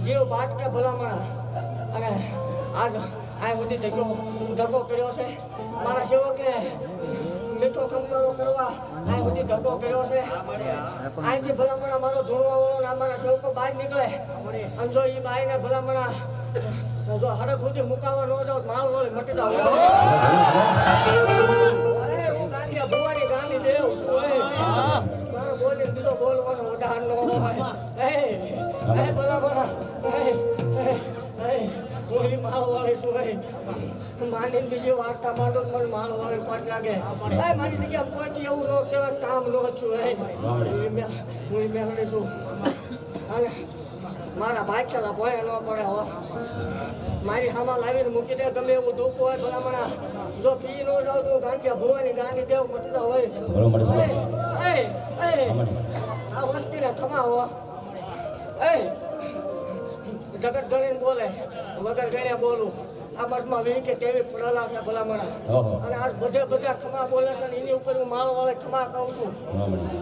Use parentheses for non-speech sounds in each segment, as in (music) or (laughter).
જીવ બાટકે ભલામણા અને આજ આ સુધી ધગો ધગો કર્યો છે મારા સેવકને મીઠો કરો કરવા. આ સુધી ધક્કો કર્યો છે. અહીંથી ભલામણા મારો ધૂણવા વાળો ને અમારા સેવકો બહાર નીકળે. અને જો એ બાઈને ભલામણા જો હરખ સુધી મુકાવા ન જાવ માળ વળી મટી જાવ. અરે હું ગાંઠિયા ભુવાની ગાંધી દેવ છું. મારો બોલીને બીજો બોલવાનો ઉદાહરણ ન હોય. એ ભલામણા છું એ માંડીને બીજી વાર્તા માંડો પણ માળવાળી પાટ લાગે. એ મારી જગ્યા પહોંચી એવું ન કહેવાય કામ ન થયું હે. હું મેળવી છું. અને મારા ભાગ્યેલા ભોય ન પડે હો. મારી સામા લાવીને મૂકી દે ગમે એવું દુઃખ હોય ભલામણા જો પી ન જાવ તો ગાંઠિયા ભુવાની ગાંઠી દેવ જાવ હોય. એ એ આ વસ્તીને ખમાવો એ જગત ગણીને બોલે વગર ગણ્યા બોલું. આ મઠમાં વી કે તેવી પડેલા છે ભલામણા. અને આ બધે બધા ખમા બોલે છે ને એની ઉપર હું માળો વાળે ખમા કહું છું.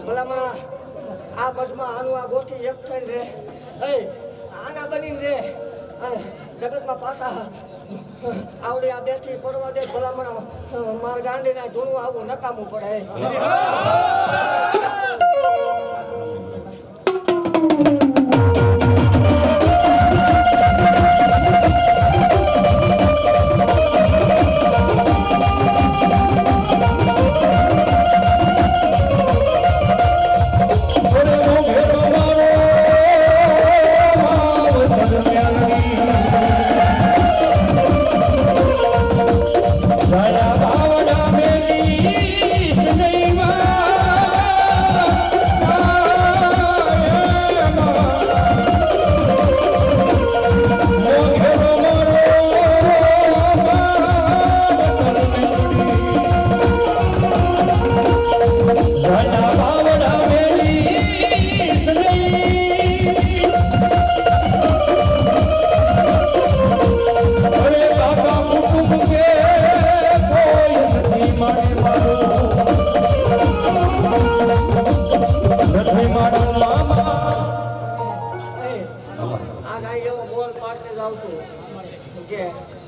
ભલામણા આ મઠમાં આનું આ ગોથી એક થઈને રહે એ આના બનીને રહે અને જગતમાં પાછા આવડે આ બેઠી પડવા દે ભલામણા. મારા ગાંડીના ધૂણું આવું નકામું પડે. પાડતે કે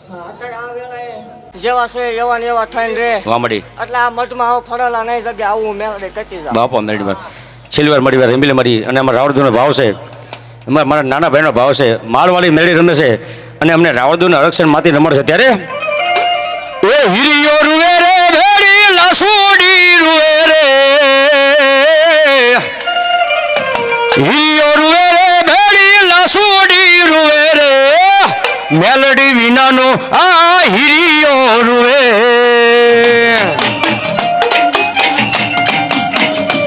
હા, અત્યારે આ વેળાએ જેવા છે એવા ને એવા થઈને રે. વામડી. એટલે આ મઠમાં આવો ફરેલા નહીં જગ્યા આવું મેળે કચી જાવ બાપો મેળી છેલ્લી મળી વાર રેમ્બીલે મળી અને અમારા રાવણદૂનો ભાવ છે. અમારા મારા નાના ભાઈનો ભાવ છે. માળવાળી મેળી રમે છે. અને અમને રાવણદૂના આરક્ષણમાંથી રમણ છે. ત્યારે મેલડી વિનાનો આ હિરિયો રૂવે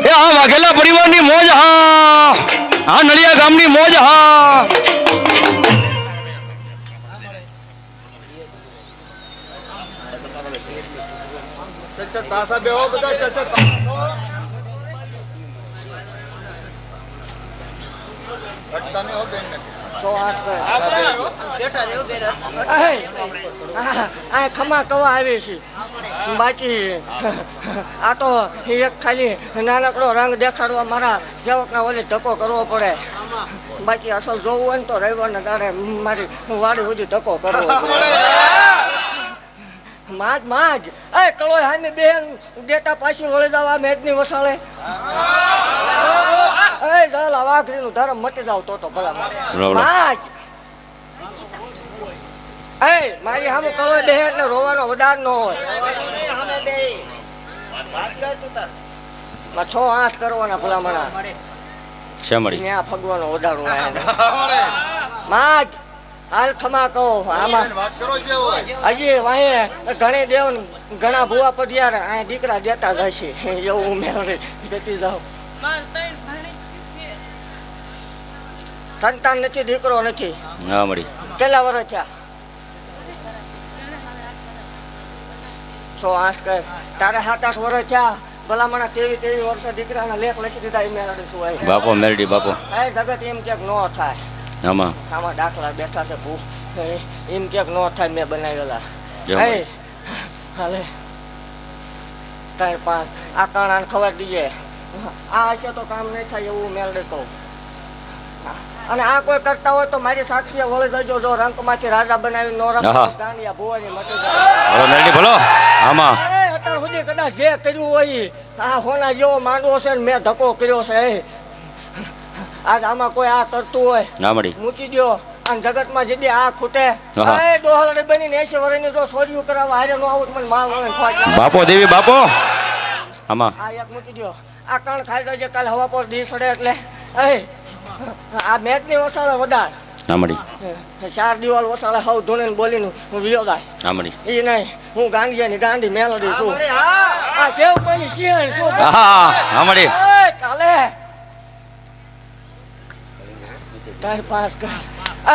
એ આ વાઘેલા પરિવારની મોજ હા. આ નળિયા ગામની મોજ હા. તાસા બેહો બધા, ચચા તાસા ઘટતા નહીં હો બેન ને સો ખમા કવા આવી છે બાકી આ તો એક ખાલી નાનકડો રંગ દેખાડવા મારા સેવકના ઓલે ધક્કો કરવો પડે બાકી અસલ જોવું હોય ને તો રવિવારના દાડે મારી વાડી સુધી ધક્કો કરવો માજ માજ એ કળો હામે બેન દેતા પાછી વળી જાવ આ મેદની વસાળે એ ચાલ વાઘરી વાઘરીનું ધર્મ મટી જાવ તો તો ભલા રાવણ. એ મારી સામે કળો બે એટલે રોવાનો વધાર ન હોય. છ આઠ કરવાના ભલામણા છે મળી? ત્યાં ફગવાનો વધારો હોય માજ હાલ ખમા કહો આમાં. વાત કરો જે હોય. હજી વાહે ઘણી દેવ ને ઘણા ભુવા પધિયાર આ દીકરા દેતા જશે (laughs) એવું મેળવે દેતી જાઓ સંતાન નથી દીકરો નથી. હા મળી. કેટલા વર્ષ થયા? છ આઠ કહે તારે સાત આઠ વર્ષ થયા. ભલામણા તેવી તેવી વર્ષે દીકરાના લેખ લખી દીધા એ મેળડી શું હોય? બાપો મેળડી બાપો. એ જગત એમ ક્યાંક ન થાય. આમાં. આમાં દાખલા બેઠા છે ભૂખ એમ ક્યાંક ન થાય મેં બનાવેલા. હાલે. તાર પાંચ. આ કાણાને ખબર દીજે. આ હશે તો કામ નહીં થાય એવું મેળડે કહું. અને આ કોઈ કરતા હોય તો મારી સાક્ષી વળી જજો જો રંકમાંથી રાજા બનાવી નો રંક ગાંડિયા ભુવાની મટી જાય. બોલો મેલડી બોલો આમાં. અત્યાર સુધી કદાચ જે કર્યું હોય આ હોના જેવો માંડવો છે ને મેં ધક્કો કર્યો છે. આજ આમાં કોઈ આ કરતું હોય. ના મળી. મૂકી દ્યો. અને જગતમાં જે આ ખૂટે. એ ડોહલડી બનીને એસી વર્ષની જો સોર્યું કરાવવા હારે નો આવું મને માલ વળે બાપો દેવી બાપો. આમાં. આ એક મૂકી દો આ કણ ખાઈ જજે કાલે હવા પર દી સડે એટલે. એ આ મેચની વધાર. વધારે મળી. ચાર દિવાલ ઓસાળે હવ ધૂણીને બોલીને હું વિયો જાય. એ નહીં હું ગાંડિયાની ગાંધી મેલડી છું. આ સેવ પાણી સિંહણ છું. હા કાલે. તાર પાસ કર